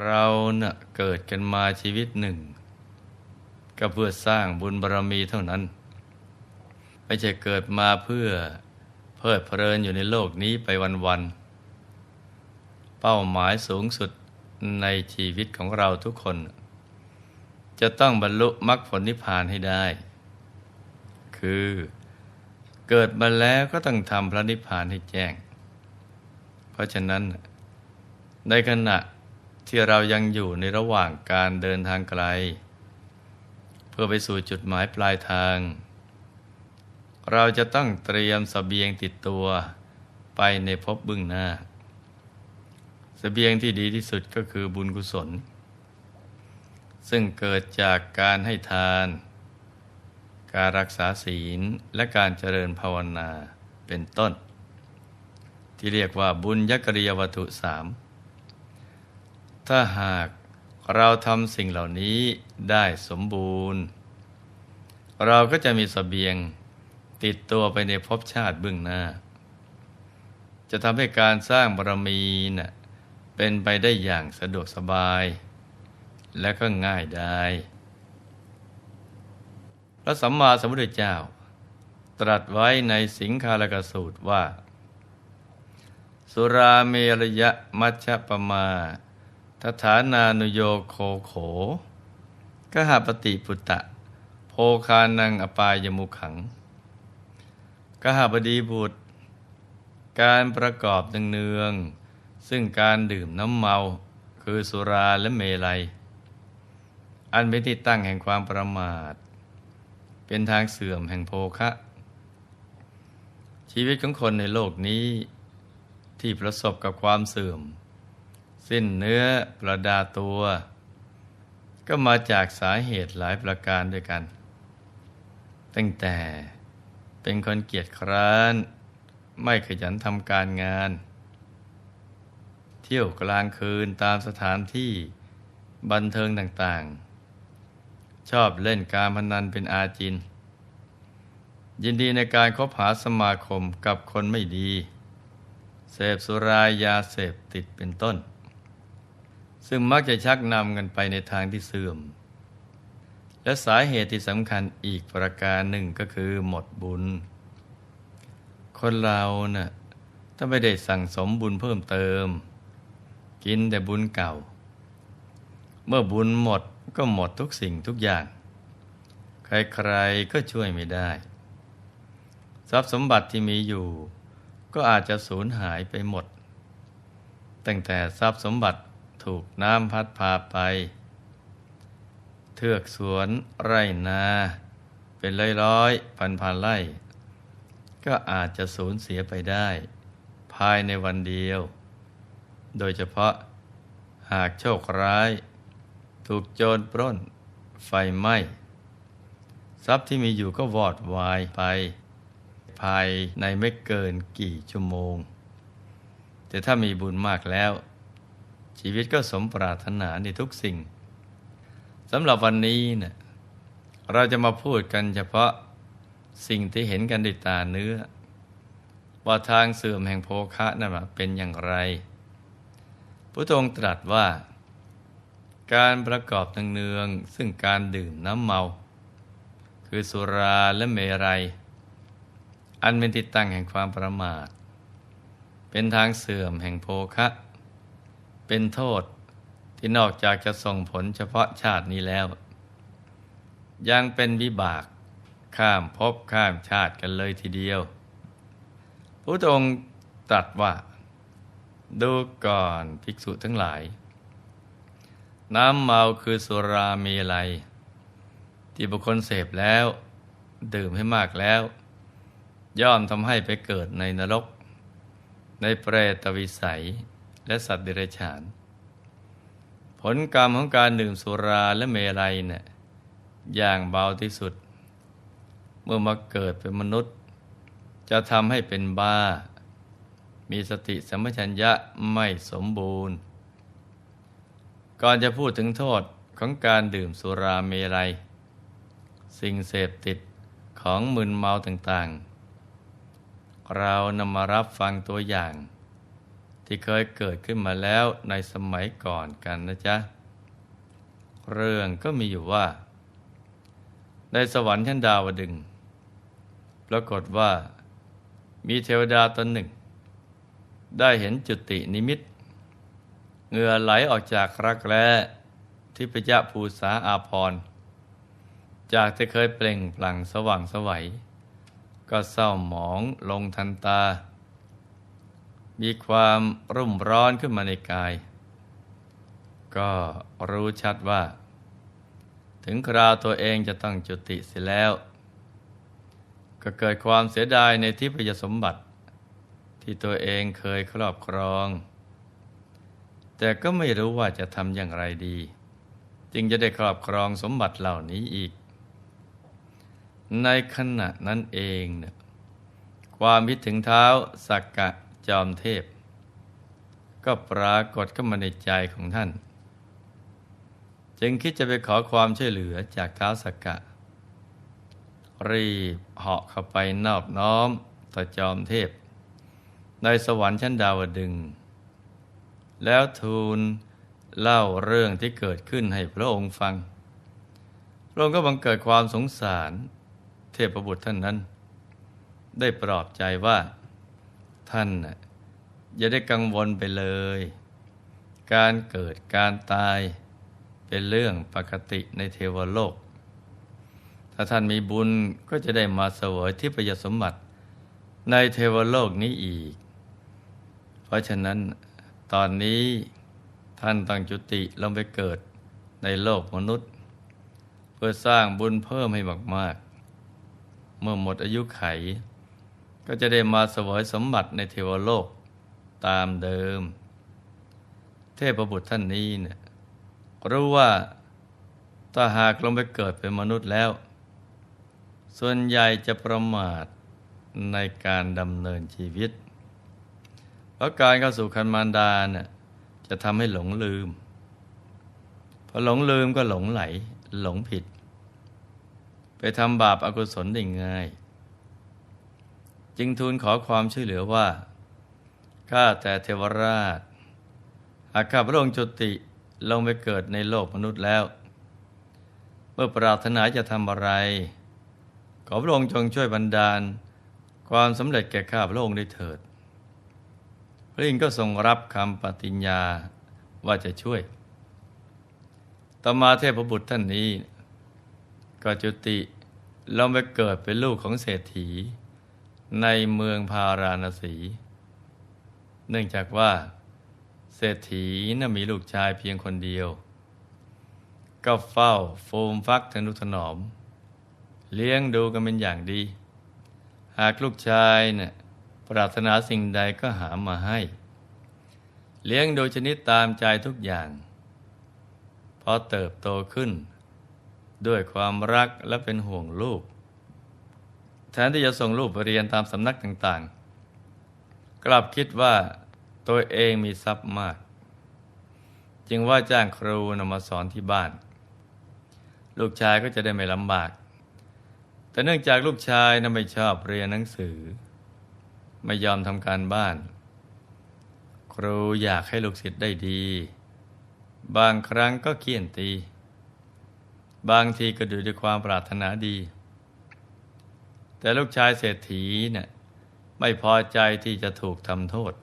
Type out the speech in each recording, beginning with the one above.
เราเนะ่ะเกิดกันมาชีวิตหนึ่ง ก็เพื่อสร้างบุญบารรมีเท่านั้น ไม่ใช่เกิดมาเพื่อเพลิดเพลินอยู่ในโลกนี้ไปวันๆเป้าหมายสูงสุดในชีวิตของเราทุกคน จะต้องบรรลุมรรคผลนิพพานให้ได้ คือเกิดมาแล้วก็ต้องทำพระนิพพานให้แจ้ง เพราะฉะนั้นในขณะ ที่เรายังอยู่ในระหว่างการเดินทางไกล เพื่อไปสู่จุดหมายปลายทาง เราจะต้องเตรียมสเสบียงติดตัวไปในภพบึ้งหน้าสเสบียงที่ดีที่สุดก็คือบุญกุศล ซึ่งเกิดจากการให้ทาน การรักษาศีลและการเจริญภาวนาเป็นต้น ที่เรียกว่าบุญยกริยวัตถุสาม ถ้าหากเราทำสิ่งเหล่านี้ได้สมบูรณ์ เราก็จะมีสเสบียงติดตัวไปในภพชาติเบื้องหน้า จะทำให้การสร้างบารมีนะ่ะเป็นไปได้อย่างสะดวกสบาย และก็ง่ายได้ พระสัมมาสัมพุทธเจ้า ตรัสไว้ในสิงคาลกสูตรว่า สุราเมรยะมัชฌปมา ทฐานานุโยโคโขกหาปฏิปุตตะ โพคานังอปายมุขังกหาบดีบุตร การประกอบเนืองๆซึ่งการดื่มน้ำเมาคือสุราและเมลัย อันเป็นที่ตั้งแห่งความประมาท เป็นทางเสื่อมแห่งโภคะ ชีวิตของคนในโลกนี้ที่ประสบกับความเสื่อม สิ้นเนื้อประดาตัว ก็มาจากสาเหตุหลายประการด้วยกัน ตั้งแต่เป็นคนเกียจคร้าน ไม่ขยันทำการงาน เที่ยวกลางคืนตามสถานที่บันเทิงต่างๆ ชอบเล่นการพนันเป็นอาจิน ยินดีในการคบหาสมาคมกับคนไม่ดี เสพสุรายาเสพติดเป็นต้น ซึ่งมักจะชักนำกันไปในทางที่เสื่อม และสาเหตุที่สำคัญอีกประการหนึ่งก็คือหมดบุญ คนเรานะ่ะถ้าไม่ได้สั่งสมบุญเพิ่มเติม กินแต่บุญเก่า เมื่อบุญหมดก็หมดทุกสิ่งทุกอย่าง ใครๆก็ช่วยไม่ได้ ทรัพย์สมบัติที่มีอยู่ ก็อาจจะสูญหายไปหมด ตั้งแต่ทรัพย์สมบัติ ถูกน้ำพัดพาไป เทือกสวนไร่นา เป็นร้อยร้อยพันพันไร่ ก็อาจจะสูญเสียไปได้ ภายในวันเดียว โดยเฉพาะหากโชคร้าย ถูกโจรปล้น ไฟไหม้ทรัพย์ที่มีอยู่ก็วอดวายไป ภายในไม่เกินกี่ชั่วโมง แต่ถ้ามีบุญมากแล้ว ชีวิตก็สมปรารถนาในทุกสิ่งสำหรับวันนี้เนะี่ยเราจะมาพูดกันเฉพาะสิ่งที่เห็นกันด้วยตาเนื้อ ว่าทางเสื่อมแห่งโภคะนั่นเป็นอย่างไร พระองค์ตรัสว่า การประกอบเนืองๆซึ่งการดื่มน้ำเมา คือสุราและเมรัย อันเป็นติดตั้งแห่งความประมาท เป็นทางเสื่อมแห่งโภคะ เป็นโทษที่นอกจากจะส่งผลเฉพาะชาตินี้แล้ว ยังเป็นวิบากข้ามภพข้ามชาติกันเลยทีเดียวพระองค์ตรัสว่า ดูก่อนภิกษุทั้งหลาย น้ำเมาคือสุรามีอะไรที่บุคคลเสพแล้ว ดื่มให้มากแล้ว ย่อมทำให้ไปเกิดในนรก ในเปรตวิสัย และสัตว์เดรัจฉาน ผลกรรมของการดื่มสุราและเมลัยเนี่ยอย่างเบาที่สุด เมื่อมาเกิดเป็นมนุษย์ จะทำให้เป็นบ้า มีสติสัมปชัญญะไม่สมบูรณ์ ก่อนจะพูดถึงโทษของการดื่มสุราเมลัย สิ่งเสพติดของมึนเมาต่างๆ เรานำมารับฟังตัวอย่าง ที่เคยเกิดขึ้นมาแล้วในสมัยก่อนกันนะจ๊ะ เรื่องก็มีอยู่ว่า ในสวรรค์ชั้นดาวดึงปรากฏว่ามีเทวดาตนหนึ่ง ได้เห็นจุตินิมิตเหงื่อไหลออกจากรักแร้ทิพยภูษาอาพร จากที่เคยเปล่งปลั่งสว่างสวัย ก็เศร้าหมองลงทันตา มีความรุ่มร้อนขึ้นมาในกาย ก็รู้ชัดว่า ถึงคราวตัวเองจะต้องจุติเสียแล้ว ก็เกิดความเสียดายในทิพยสมบัติ ที่ตัวเองเคยครอบครอง แต่ก็ไม่รู้ว่าจะทำอย่างไรดี จึงจะได้ครอบครองสมบัติเหล่านี้อีก ในขณะนั้นเองเนี่ยความคิดถึงเท้าสักกะ จอมเทพ ก็ปรากฏขึ้นมาในใจของท่าน จึงคิดจะไปขอความช่วยเหลือจากท้าสักกะ รีบเหาะเข้าไปนอบน้อมต่อจอมเทพ ในสวรรค์ชั้นดาวดึง แล้วทูลเล่าเรื่องที่เกิดขึ้นให้พระองค์ฟัง พระองค์ก็บังเกิดความสงสาร เทพบุตรท่านนั้น ได้ปลอบใจว่า ท่านอย่าได้กังวลไปเลย การเกิดการตายเป็นเรื่องปกติในเทวโลก ถ้าท่านมีบุญก็จะได้มาเสวยที่ประยสมบัติในเทวโลกนี้อีก เพราะฉะนั้นตอนนี้ท่านต้องจุติลงไปเกิดในโลกมนุษย์ เพื่อสร้างบุญเพิ่มให้มาก ๆ เมื่อหมดอายุไข ก็จะได้มาสวยสมบัติในเทวโลกตามเดิม เทพบุตรท่านนี้เนี่ยรู้ว่าถ้าหากลงไปเกิดเป็นมนุษย์แล้ว ส่วนใหญ่จะประมาทในการดำเนินชีวิต เพราะการเข้าสู่คันมารดาเนี่ยจะทำให้หลงลืม พอหลงลืมก็หลงไหล หลงผิด ไปทำบาปอากุศลได้ง่าย จึงทูลขอความช่วยเหลือว่า ข้าแต่เทวราชหากข้าพระองค์จุติลงไปเกิดในโลกมนุษย์แล้ว เมื่อปรารถนาจะทำอะไร ขอพระองค์จงช่วยบันดาล ความสำเร็จแก่ข้าพระองค์ได้เถิด พระอินทร์ก็ทรงรับคำปฏิญญาว่าจะช่วย ต่อมาเทพบุตรท่านนี้ ก็จุติลงไปเกิดเป็นลูกของเศรษฐี ในเมืองพาราณสี เนื่องจากว่า เศรษฐีน่ะมีลูกชายเพียงคนเดียว ก็เฝ้าโฟมฟักทนุถนอม เลี้ยงดูกันเป็นอย่างดี หากลูกชายเนี่ยปรารถนาสิ่งใดก็หามาให้ เลี้ยงโดยชนิดตามใจทุกอย่าง พอเติบโตขึ้น ด้วยความรักและเป็นห่วงลูก แทนที่จะส่งลูกไปเรียนตามสำนักต่างๆ กลับคิดว่าตัวเองมีทรัพย์มาก จึงว่าจ้างครูนำมาสอนที่บ้าน ลูกชายก็จะได้ไม่ลำบาก แต่เนื่องจากลูกชายนั้นไม่ชอบเรียนหนังสือ ไม่ยอมทำการบ้าน ครูอยากให้ลูกศิษย์ได้ดี บางครั้งก็เคี่ยนตี บางทีก็ดูด้วยความปรารถนาดี แต่ลูกชายเศรษฐีเนี่ยไม่พอใจที่จะถูกทำโทษ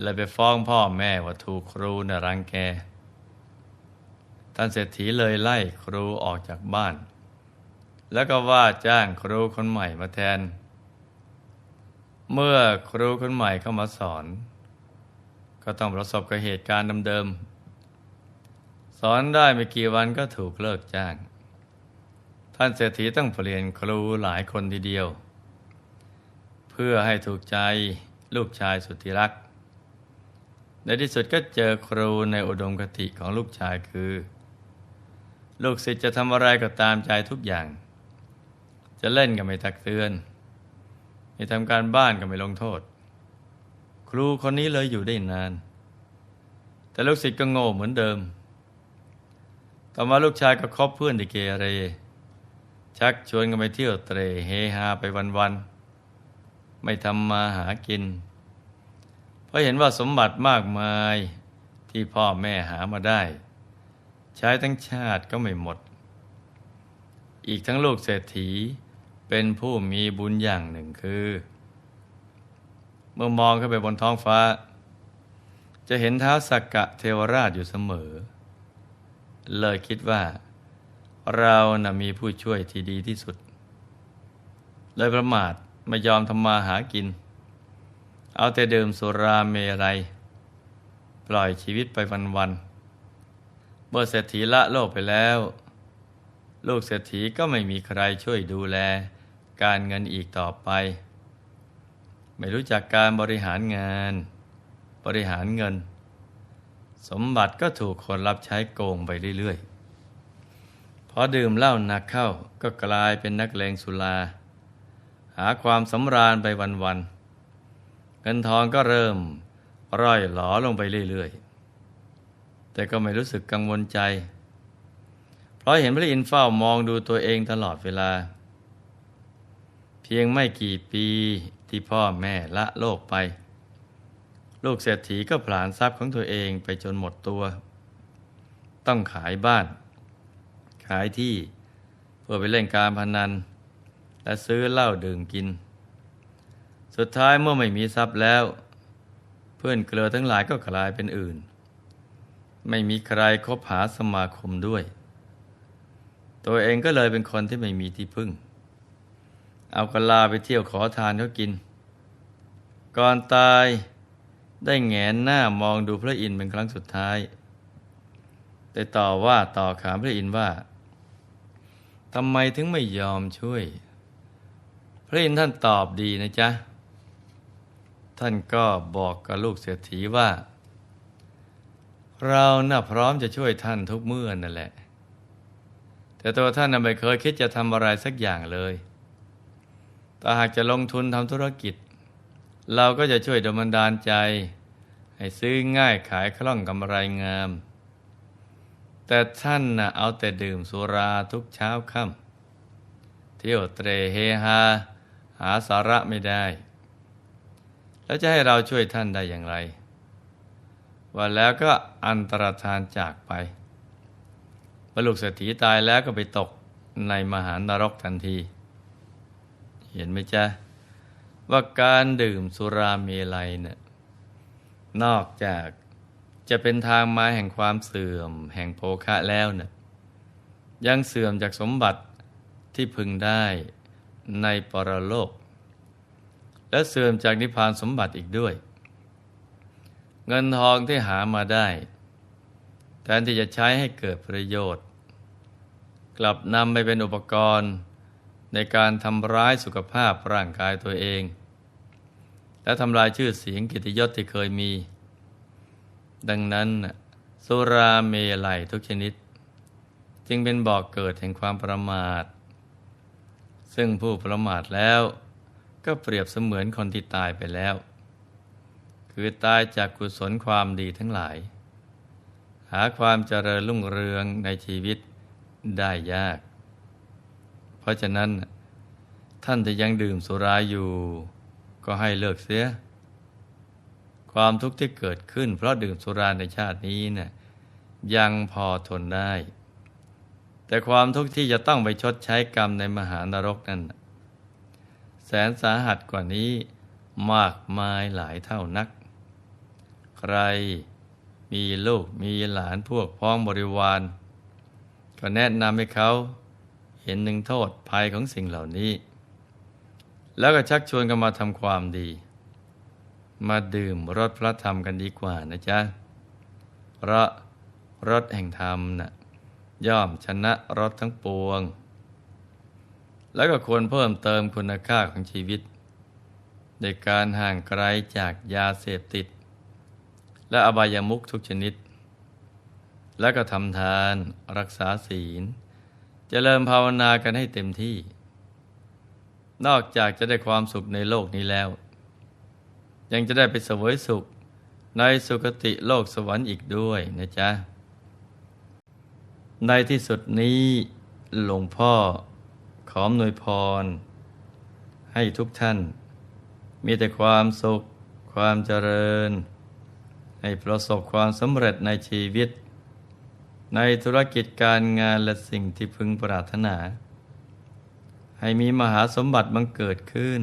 เลยไปฟ้องพ่อแม่ว่าถูกครูนรังแก ท่านเศรษฐีเลยไล่ครูออกจากบ้าน แล้วก็ว่าจ้างครูคนใหม่มาแทน เมื่อครูคนใหม่เข้ามาสอน ก็ต้องประสบกับเหตุการณ์เดิมๆสอนได้ไม่กี่วันก็ถูกเลิกจ้าง ท่านเศรษฐีต้องเปลี่ยนครูหลายคนทีเดียว เพื่อให้ถูกใจลูกชายสุดที่รัก ในที่สุดก็เจอครูในอุดมคติของลูกชายคือ ลูกศิษย์จะทำอะไรก็ตามใจทุกอย่าง จะเล่นก็ไม่ตักเตือนไม่ทำการบ้านก็ไม่ลงโทษ ครูคนนี้เลยอยู่ได้นาน แต่ลูกศิษย์ก็โง่เหมือนเดิม ต่อมาลูกชายก็คบเพื่อนที่เกเร ชักชวนกันไปเที่ยวเตรเฮฮาไปวันๆไม่ทำมาหากิน เพราะเห็นว่าสมบัติมากมายที่พ่อแม่หามาได้ ใช้ทั้งชาติก็ไม่หมด อีกทั้งลูกเศรษฐีเป็นผู้มีบุญอย่างหนึ่งคือ เมื่อมองขึ้นไปบนท้องฟ้า จะเห็นเท้าสักกะเทวราชอยู่เสมอ เลยคิดว่า เรานะ่ะมีผู้ช่วยที่ดีที่สุด เลยประมาทไม่ยอมทำมาหากิน เอาแต่ดื่มสุราเมรัย ปล่อยชีวิตไปวันๆเมื่อเศรษฐีละโลกไปแล้ว ลูกเศรษฐีก็ไม่มีใครช่วยดูแลการเงินอีกต่อไป ไม่รู้จักการบริหารงาน บริหารเงิน สมบัติก็ถูกคนรับใช้โกงไปเรื่อยๆ อดื่มเหล้าหนักเข้าก็กลายเป็นนักเลงสุรา หาความสำราญไปวันๆเงินทองก็เริ่มร่อยหลอลงไปเรื่อยๆ แต่ก็ไม่รู้สึกกังวลใจ เพราะเห็นพระอินทร์เฝ้ามองดูตัวเองตลอดเวลา เพียงไม่กี่ปีที่พ่อแม่ละโลกไป ลูกเศรษฐีก็ผลาญทรัพย์ของตัวเองไปจนหมดตัว ต้องขายบ้าน ขายที่ เพื่อไปเล่นการพนัน และซื้อเหล้าดื่มกิน สุดท้ายเมื่อไม่มีทรัพย์แล้ว เพื่อนเกลือทั้งหลายก็กลายเป็นอื่น ไม่มีใครคบหาสมาคมด้วย ตัวเองก็เลยเป็นคนที่ไม่มีที่พึ่ง เอากะลาไปเที่ยวขอทานเขากิน ก่อนตายได้แงนหน้ามองดูพระอินทร์เป็นครั้งสุดท้ายแต่ต่อว่าต่อขามพระอินทร์ว่า ทำไมถึงไม่ยอมช่วย พระอินทร์ท่านตอบดีนะจ๊ะ ท่านก็บอกกับลูกเศรษฐีว่า เราน่ะพร้อมจะช่วยท่านทุกเมื่อนั่นแหละ แต่ตัวท่านน่ะไม่เคยคิดจะทำอะไรสักอย่างเลยแต่หากจะลงทุนทำธุรกิจ เราก็จะช่วยดลบันดาลใจ ให้ซื้อง่ายขายคล่องกำไรงาม แต่ท่านนะเอาแต่ดื่มสุราทุกเช้าค่ำเที่ยวเตรเฮฮา หาสาระไม่ได้ แล้วจะให้เราช่วยท่านได้อย่างไร ว่าแล้วก็อันตรธานจากไปบรรลุเศรษฐีตายแล้วก็ไปตกในมหานรกทันที เห็นไหมจ๊ะ ว่าการดื่มสุราเมลัยเนี่ยนอกจาก จะเป็นทางมาแห่งความเสื่อม แห่งโภคะแล้วเนี่ยยังเสื่อมจากสมบัติที่พึงได้ในปรโลก และเสื่อมจากนิพพานสมบัติอีกด้วย เงินทองที่หามาได้ แทนที่จะใช้ให้เกิดประโยชน์ กลับนำไปเป็นอุปกรณ์ในการทำร้ายสุขภาพร่างกายตัวเอง และทำลายชื่อเสียงกิตยศที่เคยมี ดังนั้นสุราเมลัยทุกชนิด จึงเป็นบ่อกเกิดแห่งความประมาท ซึ่งผู้ประมาทแล้วก็เปรียบเสมือนคนที่ตายไปแล้ว คือตายจากกุศลความดีทั้งหลาย หาความเจริญรุ่งเรืองในชีวิตได้ยาก เพราะฉะนั้น ท่านจะยังดื่มสุราอยู่ ก็ให้เลิกเสีย ความทุกข์ที่เกิดขึ้น เพราะดื่มสุราในชาตินี้นะ่ะยังพอทนได้ แต่ความทุกข์ที่จะต้องไปชดใช้กรรมในมหานรกนั้น แสนสาหัสกว่านี้มากมายหลายเท่านัก ใครมีลูกมีหลานพวกพ้องบริวาร ก็แนะนำให้เขาเห็นหนึ่งโทษภัยของสิ่งเหล่านี้ แล้วก็ชักชวนกันมาทำความดี มาดื่มรสพระธรรมกันดีกว่านะจ๊ะเพราะรสแห่งธรรมนะ่ะย่อมชนะรสทั้งปวง แล้วก็ควรเพิ่มเติมคุณค่าของชีวิตในการห่างไกลจากยาเสพติด และอบายามุขทุกชนิด และก็ทำทานรักษาศีลจเจริญภาวนากันให้เต็มที่ นอกจากจะได้ความสุขในโลกนี้แล้ว ยังจะได้ไปเสวยสุข ในสุคติโลกสวรรค์อีกด้วยนะจ๊ะ ในที่สุดนี้หลวงพ่อขอมนวยพร ให้ทุกท่าน มีแต่ความสุข ความเจริญ ให้ประสบความสำเร็จในชีวิต ในธุรกิจการงานและสิ่งที่พึงปรารถนา ให้มีมหาสมบัติบังเกิดขึ้น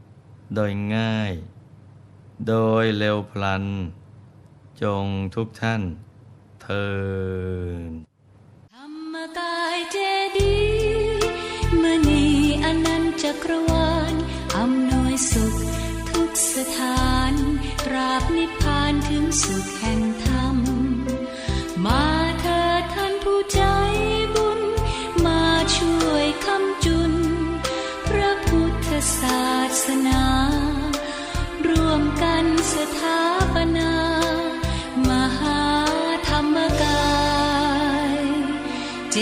โดยง่าย โดยเร็วพลัน จงทุกท่านเทินธรรมกายเจดีย์มณีอนันจักรวาลอำนวยสุขทุกสถานตราบนิพพานถึงสุขแห่งธรรม มาเถิดท่านผู้ใจบุญ มาช่วยคำจุน พระพุทธศาสนา ถาปนามหาธรรมกายเจ